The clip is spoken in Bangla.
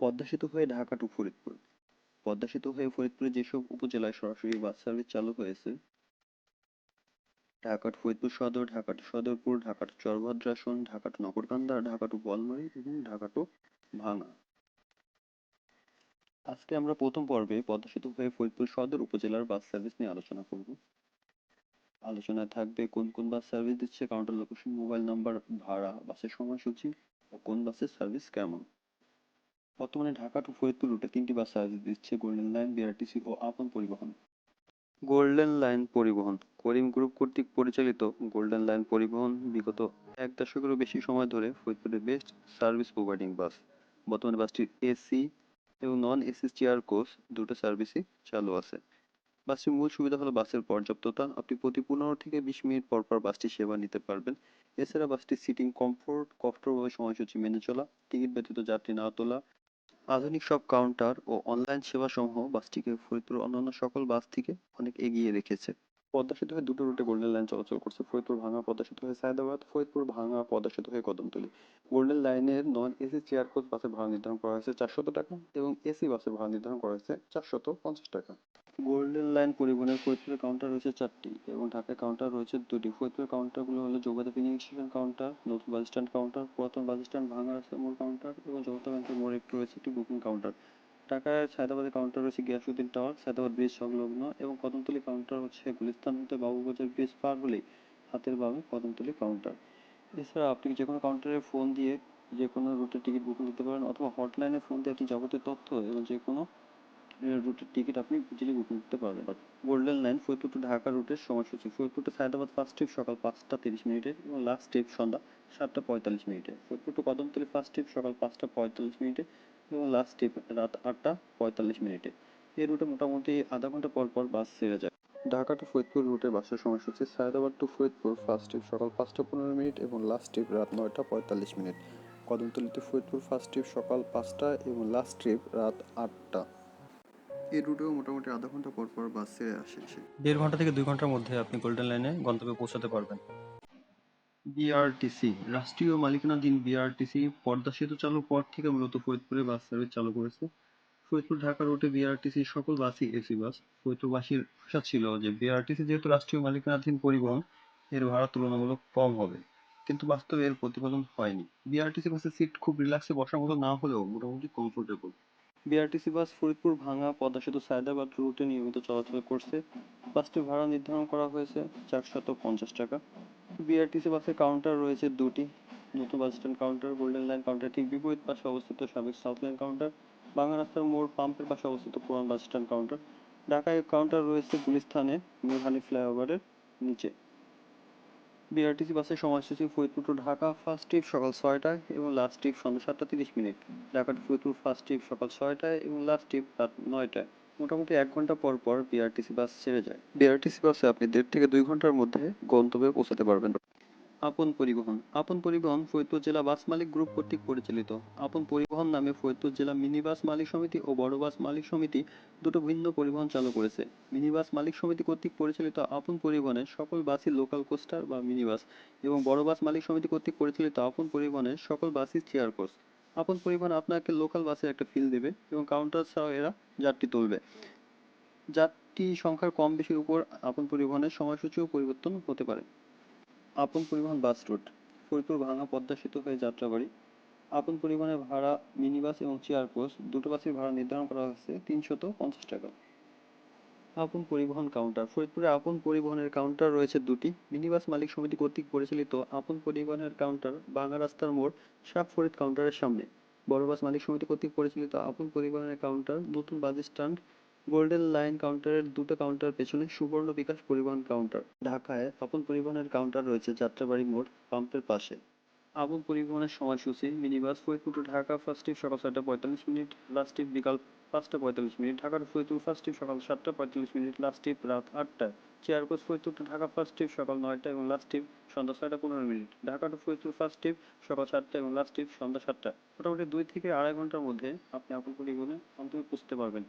পদ্মা সেতু হয়ে ঢাকা টু ফরিদপুর। পদ্মা সেতু হয়ে ফরিদপুরে যেসব উপজেলায় সরাসরি বাস সার্ভিস চালু হয়েছে, Dhaka to Faridpur Sadar, Dhaka to Sadarpur, Dhaka to Charbhadrasan, Dhaka to Nagarkanda, Dhaka to Balmari এবং ঢাকা টু ভাঙা। আজকে আমরা প্রথম পর্বে পদ্মা সেতু হয়ে ফরিদপুর সদর উপজেলার বাস সার্ভিস নিয়ে আলোচনা করব। আলোচনায় থাকবে কোন কোন বাস সার্ভিস দিচ্ছে কাউন্টার লোকেশন মোবাইল নাম্বার ভাড়া, বাসের সময়সূচি ও কোন বাসের সার্ভিস কেমন। বর্তমানে ঢাকা টু ফরিদপুর রুটে তিনটি বাস সার্ভিস দিচ্ছে গোল্ডেন লাইন বিআরটিসি ও আপন পরিবহন। গোল্ডেন লাইন পরিবহন, করিম গ্রুপ কর্তৃক পরিচালিত গোল্ডেন লাইন পরিবহন বিগত এক দশকেরও বেশি সময় ধরে ফরিদপুরের বেস্ট সার্ভিস প্রোভাইডিং বাস বর্তমানে বাসটির এসি এবং নন এসি চেয়ার কোচ দুটো সার্ভিসই চালু আছে। বাসটির মূল সুবিধা হলো বাসের পর্যাপ্ততা। আপনি প্রতি পনেরো থেকে বিশ মিনিট পর পর বাসটি সেবা নিতে পারবেন। এছাড়া বাসটির সিটিং কমফোর্ট কঠোরভাবে সময়সূচি মেনে চলা টিকিট ব্যতীত যাত্রী না তোলা আধুনিক সব কাউন্টার ও অনলাইন সেবা সমূহ বাসটিকে ফরিদপুরের অন্যান্য সকল বাস থেকে অনেক এগিয়ে রেখেছে। পদ্মা সেতু হয়ে দুটো রুটে গোল্ডেন লাইন চলাচল করছে। ফরিদপুর ভাঙা পদ্মা সেতু হয়ে সায়দাবাদ, ফরিদপুর ভাঙা পদ্মা সেতু হয়ে কদমতলী গোল্ডেন লাইনের নন এসি চেয়ার কোচ বাসের ভাড়া নির্ধারণ করা হয়েছে চারশত টাকা এবং এসি বাসের ভাড়া নির্ধারণ করা হয়েছে চারশত পঞ্চাশ টাকা। গোল্ডেন লাইন পরিবহনের ফরিদপুরের কাউন্টার রয়েছে চারটি এবং ঢাকায় কাউন্টার রয়েছে দুটি। ফরিদপুরের কাউন্টারগুলো হলো যোগাযোগ ফিলিং স্টেশন কাউন্টার নতুন বাস স্ট্যান্ড কাউন্টার পুরাতন বাস স্ট্যান্ড ভাঙা রাস্তার মোড় কাউন্টার এবং জনতা ব্যাংকের মোড়ে রয়েছে একটি বুকিং কাউন্টার ঢাকায় সায়দাবাদে কাউন্টার রয়েছে গিয়াসুদ্দিন টাওয়ার সায়দাবাদ ব্রিজ সংলগ্ন এবং কদমতলী কাউন্টার হচ্ছে গুলিস্তান হতে বাবুবাজার ব্রিজ পার হলেই হাতের বামে কদমতলী কাউন্টার এছাড়া আপনি যে কোনো কাউন্টারে ফোন দিয়ে যে কোনো রুটের টিকিট বুকিং করতে পারেন অথবা হটলাইনে ফোন দিয়ে আপনি যাবতীয় তথ্য এবং যে কোনো রুটের টিকিট আপনি ইজিলি বুকিং করতে পারবেন। Golden line Faridpur to Dhaka রুটের সময়সূচি। Faridpur to Sayedabad first trip সকাল পাঁচটা তিরিশ মিনিটে এবং লাস্ট ট্রিপ সন্ধ্যা সাতটা পঁয়তাল্লিশ মিনিটে। Faridpur to Kadamtali first trip সকাল পাঁচটা পঁয়তাল্লিশ মিনিটে এবং লাস্ট ট্রিপ রাত আটটা পঁয়তাল্লিশ মিনিটে। এই রুটে মোটামুটি আধা ঘণ্টা পর পর বাস ছেড়ে যায়। ঢাকা টু ফরিদপুর রুটের বাসের সময়সূচি Sayedabad to Faridpur first trip সকাল পাঁচটা পনেরো মিনিট এবং লাস্ট ট্রিপ রাত নয়টা পঁয়তাল্লিশ minute. Kadamtali to Faridpur first trip সকাল পাঁচটা এবং লাস্ট ট্রিপ রাত আটটা। এই রুটেও মোটামুটি আধা ঘণ্টা পর পর বাস ছেড়ে আসে দেড় ঘণ্টা থেকে দুই ঘণ্টার মধ্যে আপনি গোল্ডেন লাইনে গন্তব্যে পৌঁছাতে পারবেন। বিআরটিসি রাষ্ট্রীয় মালিকানাধীন বিআরটিসি পদ্মা সেতু চালুর পর থেকে মূলত ফরিদপুরে বাস সার্ভিস চালু করেছে। ফরিদপুর, ঢাকা রুটে বিআরটিসি সকল বাসই এসি বাস। ফরিদপুরবাসীর আশা ছিল যে বিআরটিসি যেহেতু রাষ্ট্রীয় মালিকানাধীন পরিবহন, এর ভাড়া তুলনামূলক কম হবে। কিন্তু বাস্তবে এর প্রতিফলন হয়নি। বিআরটিসি বাসের সিট খুব রিল্যাক্সে বসার মতো না হলেও মোটামুটি কমফোর্টেবল বিআরটিসি বাস ফরিদপুর ভাঙা পদ্মা সেতু, সায়দাবাদ রুটে নিয়মিত চলাচল করছে। বাসটির ভাড়া নির্ধারণ করা হয়েছে চারশত পঞ্চাশ টাকা। বিআরটিসি বাসের কাউন্টার রয়েছে দুটি। নতুন bus stand counter golden line counter ঠিক বিপরীত পাশে অবস্থিত সাবেক সাউথ লাইন কাউন্টার বাংলা রাস্তার মোড় পাম্পের পাশে অবস্থিত পুরান বাস স্ট্যান্ড কাউন্টার ঢাকায় কাউন্টার রয়েছে গুলিস্তানে মিরহানি ফ্লাইওভারের নিচে। বিআরটিসি বাসের সময়সূচি Faridpur to Dhaka first trip সকাল ছয়টায় এবং লাস্ট ট্রিপ সন্ধ্যা সাতটা তিরিশ minute. Dhaka to Faridpur first trip সকাল ছয়টায় এবং লাস্ট ট্রিপ রাত নয়টায়। মোটামুটি এক ঘণ্টা পর পর বিআরটিসি বাস ছেড়ে যায়। বিআরটিসি বাসে আপনি দেড় থেকে দুই ঘণ্টার মধ্যে গন্তব্যে পৌঁছাতে পারবেন। আপন পরিবহন। আপন পরিবহন ফরিদপুর জেলা বাস মালিক গ্রুপ কর্তৃক পরিচালিত। আপন পরিবহন নামে ফরিদপুর জেলা মিনি বাস মালিক সমিতি ও বড় বাস মালিক সমিতি দুটো ভিন্ন পরিবহন চালু করেছে। মিনি বাস মালিক সমিতি কর্তৃক পরিচালিত আপন পরিবহনের সকল বাসই লোকাল কোস্টার বা মিনি বাস এবং বড় বাস মালিক সমিতি কর্তৃক পরিচালিত আপন পরিবহনের সকল বাসই চেয়ার কোচ আপন পরিমাণ আপনাকে লোকাল বাসের একটা ফিল দেবে এবং কাউন্টার ছাড়াও এরা যাত্রী তুলবে। যাত্রী সংখ্যার কম বেশির উপর আপন পরিবহনের সময়সূচিও পরিবর্তন হতে পারে। আপন পরিবহন বাস রুট ফরিদপুর ভাঙা পদ্মা সেতু হয়ে যাত্রাবাড়ি। আপন পরিবহনের ভাড়া মিনি বাস এবং চেয়ার কোচ দুটো বাসের ভাড়া নির্ধারণ করা হয়েছে তিনশত পঞ্চাশ টাকা। আপন পরিবহন কাউন্টার ফরিদপুরে আপন পরিবহনের কাউন্টার রয়েছে দুটি। মিনি বাস মালিক সমিতি কর্তৃক পরিচালিত আপন পরিবহনের কাউন্টার বাংলা রাস্তার মোড় শাহ ফরিদ কাউন্টারের সামনে। বড় বাস মালিক সমিতি কর্তৃক পরিচালিত আপন পরিবহনের কাউন্টার নতুন বাস স্ট্যান্ড গোল্ডেন লাইন কাউন্টারের দুটো কাউন্টার পেছনে সুবর্ণ বিকাশ পরিবহন কাউন্টার ঢাকায় আপন পরিবহনের কাউন্টার রয়েছে যাত্রাবাড়ি মোড়, পাম্পের পাশে। আপন পরিবহনের সময়সূচি mini bus Faridpur to Dhaka first সকাল ছয়টা পঁয়তাল্লিশ মিনিট লাস্ট বিকাল পাঁচটা পঁয়তাল্লিশ minute Dhaka to Faridpur first সকাল সাতটা পঁয়তাল্লিশ মিনিট লাস্ট ট্রিপ রাত আটটায় chair coach Faridpur to Dhaka first trip সকাল নয়টা এবং লাস্ট ট্রিপ সন্ধ্যা ছয়টা পনেরো minute. Dhaka to Faridpur first trip সকাল সাতটা এবং লাস্ট ট্রিপ সন্ধ্যা সাতটা। মোটামুটি দুই থেকে আড়াই ঘণ্টার মধ্যে আপনি আপন পরিবহনে অন্তত পৌঁছতে পারবেন।